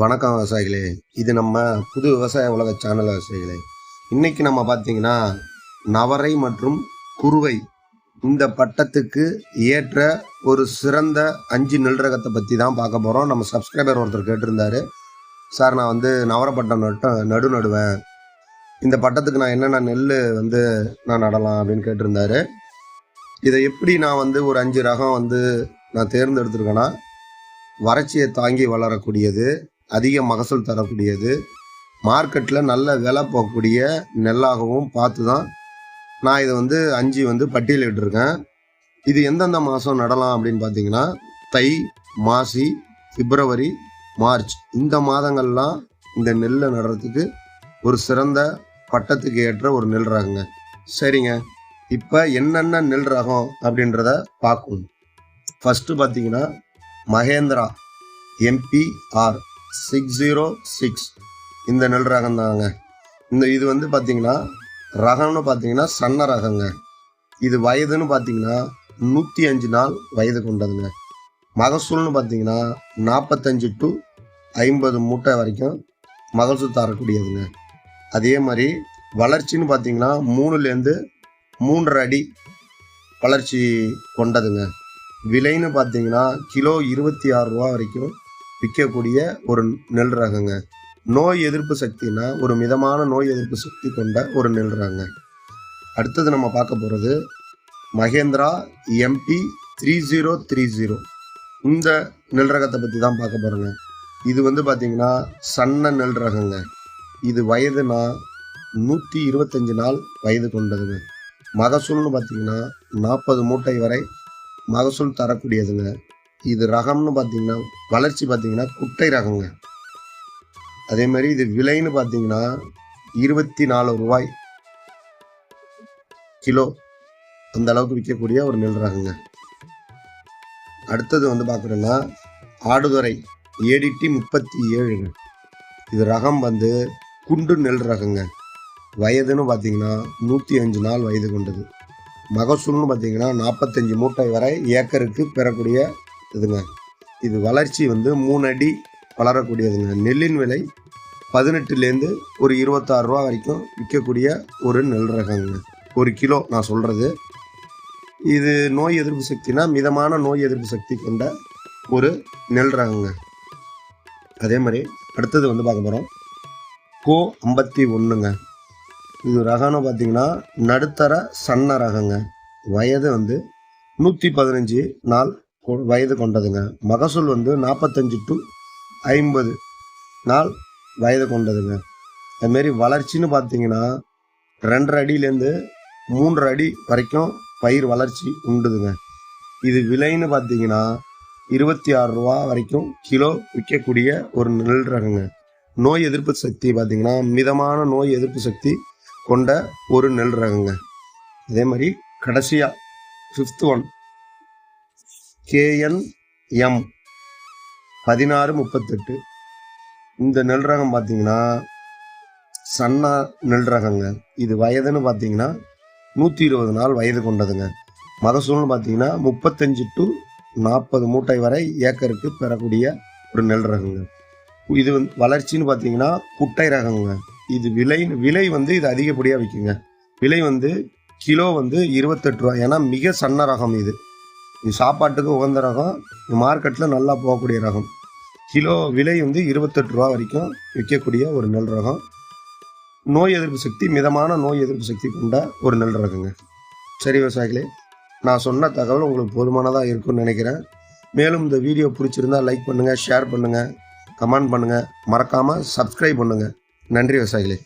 வணக்கம் விவசாயிகளே. இது நம்ம புது விவசாய உலக சேனல் விவசாயிகளே. இன்னைக்கு நம்ம பார்த்தீங்கன்னா நவரை மற்றும் குருவை இந்த பட்டத்துக்கு ஏற்ற ஒரு சிறந்த அஞ்சு நெல் ரகத்தை பற்றி தான் பார்க்க போகிறோம் நம்ம சப்ஸ்கிரைபர் ஒருத்தர் கேட்டிருந்தாரு. சார் நான் வந்து நவரப்பட்டம் நட்டு நடு நடுவேன். இந்த பட்டத்துக்கு நான் என்னென்ன நெல் வந்து நான் நடலாம்? அப்படின்னு கேட்டிருந்தாரு. இதை எப்படி நான் வந்து ஒரு அஞ்சு ரகம் வந்து நான் தேர்ந்தெடுத்திருக்கேன்னா வறட்சியை தாங்கி வளரக்கூடியது அதிக மகசூல் தரக்கூடியது. மார்க்கெட்டில் நல்ல விலை போகக்கூடிய நெல்லாகவும் பார்த்து தான் நான் இதை வந்து அஞ்சு வந்து பட்டியலிட்டிருக்கேன் இது எந்தெந்த மாதம் நடலாம் அப்படின்னு பார்த்தீங்கன்னா தை மாசி பிப்ரவரி மார்ச். இந்த மாதங்கள்லாம் இந்த நெல்லை நடுறதுக்கு ஒரு சிறந்த பட்டத்துக்கு ஏற்ற ஒரு நெல் ரகங்க. சரிங்க. இப்போ என்னென்ன நெல் ரகம் அப்படின்றத பார்க்கும் ஃபஸ்ட்டு பார்த்தீங்கன்னா Mahindra MPR six zero six இந்த நெல் ரகம் தாங்க. இந்த இது வந்து பார்த்தீங்கன்னா ரகம்னு பார்த்தீங்கன்னா சன்ன ரகங்க. இது வயதுன்னு பார்த்தீங்கன்னா நூற்றி அஞ்சு நாள் வயது கொண்டதுங்க. மகசூல்னு பார்த்தீங்கன்னா நாற்பத்தஞ்சு டு ஐம்பது மூட்டை வரைக்கும் மகசூல் தரக்கூடியதுங்க. அதே மாதிரி வளர்ச்சின்னு பார்த்தீங்கன்னா மூணுலேருந்து மூன்றரை அடி வளர்ச்சி கொண்டதுங்க. விலைன்னு பார்த்தீங்கன்னா கிலோ இருபத்தி ஆறு ரூபா வரைக்கும் விற்கக்கூடிய ஒரு நெல் ரகங்க. நோய் எதிர்ப்பு சக்தினா ஒரு மிதமான நோய் எதிர்ப்பு சக்தி கொண்ட ஒரு நெல் ரகங்க. அடுத்தது நம்ம பார்க்க போகிறது Mahindra MP three zero three zero இந்த நெல் ரகத்தை பற்றி தான் பார்க்க போகிறோங்க இது வந்து பார்த்தீங்கன்னா சன்ன நெல் ரகங்க. இது வயதுனா நூற்றி இருபத்தஞ்சு நாள் வயது கொண்டதுங்க. மகசூல்னு பார்த்தீங்கன்னா நாற்பது மூட்டை வரை மகசூல் தரக்கூடியதுங்க. இது ரகம்னு பார்த்தீங்கன்னா வளர்ச்சி பார்த்தீங்கன்னா குட்டை ரகங்க. அதே மாதிரி இது விலைன்னு பார்த்தீங்கன்னா இருபத்தி நாலு ரூபாய் கிலோ அந்த அளவுக்கு விற்கக்கூடிய ஒரு நெல் ரகங்க. அடுத்தது வந்து பார்க்குறோன்னா ஆடுதுறை ஏடிடி முப்பத்தி ஏழுங்க இது ரகம் வந்து குண்டு நெல் ரகங்க. வயதுன்னு பார்த்தீங்கன்னா நூற்றி அஞ்சு நாள் வயது கொண்டது. மகசூல்னு பார்த்தீங்கன்னா நாற்பத்தஞ்சு மூட்டை வரை ஏக்கருக்கு பெறக்கூடிய இதுங்க. இது வளர்ச்சி வந்து மூணு அடி வளரக்கூடியதுங்க. நெல்லின் விலை பதினெட்டுலேருந்து ஒரு இருபத்தாறு ரூபா வரைக்கும் விற்கக்கூடிய ஒரு நெல் ரகங்க. ஒரு கிலோ நான் சொல்கிறது இது நோய் எதிர்ப்பு சக்தினா மிதமான நோய் எதிர்ப்பு சக்தி கொண்ட ஒரு நெல் ரகங்க. அதே மாதிரி அடுத்தது வந்து பார்க்க போகிறோம் கோ ஐம்பத்தி ஒன்றுங்க இது ரகம்னு பார்த்தீங்கன்னா நடுத்தர சன்ன ரகங்க. வயது வந்து நூற்றி பதினஞ்சு நாள் வயது கொண்டதுங்க. மகசூல் வந்து நாற்பத்தஞ்சு டு ஐம்பது நாள் வயது கொண்டதுங்க. அதுமாரி வளர்ச்சின்னு பார்த்தீங்கன்னா ரெண்டரை அடியிலேருந்து மூன்றரை அடி வரைக்கும் பயிர் வளர்ச்சி உண்டுதுங்க. இது விலைன்னு பார்த்தீங்கன்னா இருபத்தி ஆறு ரூபா வரைக்கும் கிலோ விற்கக்கூடிய ஒரு நெல் ரகங்க. நோய் எதிர்ப்பு சக்தி பார்த்தீங்கன்னா மிதமான நோய் எதிர்ப்பு சக்தி கொண்ட ஒரு நெல் ரகங்க. இதே மாதிரி கடைசியாக ஃபிஃப்த் ஒன் கேஎன்எம் பதினாறு முப்பத்தெட்டு. இந்த நெல் ரகம் பார்த்தீங்கன்னா சன்னா நெல் ரகங்க. இது வயதுன்னு பார்த்தீங்கன்னா நூற்றி இருபது நாள் வயது கொண்டதுங்க. மகசூல்னு பார்த்தீங்கன்னா முப்பத்தஞ்சு டு நாற்பது மூட்டை வரை ஏக்கருக்கு பெறக்கூடிய ஒரு நெல் ரகங்க. இது வந்து வளர்ச்சின்னு பார்த்தீங்கன்னா குட்டை ரகங்க. இது விலை விலை வந்து இது அதிகப்படியாக விற்குங்க விலை வந்து கிலோ வந்து இருபத்தெட்டு ரூபா. ஏன்னா மிக சன்ன ரகம் இது. இது சாப்பாட்டுக்கு உகந்த ரகம் இது மார்க்கெட்டில் நல்லா போகக்கூடிய ரகம். கிலோ விலை வந்து இருபத்தெட்டு ரூபா வரைக்கும் விற்கக்கூடிய ஒரு நெல் ரகம். நோய் எதிர்ப்பு சக்தி மிதமான நோய் எதிர்ப்பு சக்தி கொண்ட ஒரு நெல் ரகங்க. சரி விவசாயிகளே நான் சொன்ன தகவல் உங்களுக்கு போதுமானதாக இருக்கும்னு நினைக்கிறேன். மேலும் இந்த வீடியோ பிடிச்சிருந்தா லைக் பண்ணுங்கள் ஷேர் பண்ணுங்கள் கமெண்ட் பண்ணுங்கள் மறக்காமல் சப்ஸ்கிரைப் பண்ணுங்கள் நன்றி விவசாயிகளே.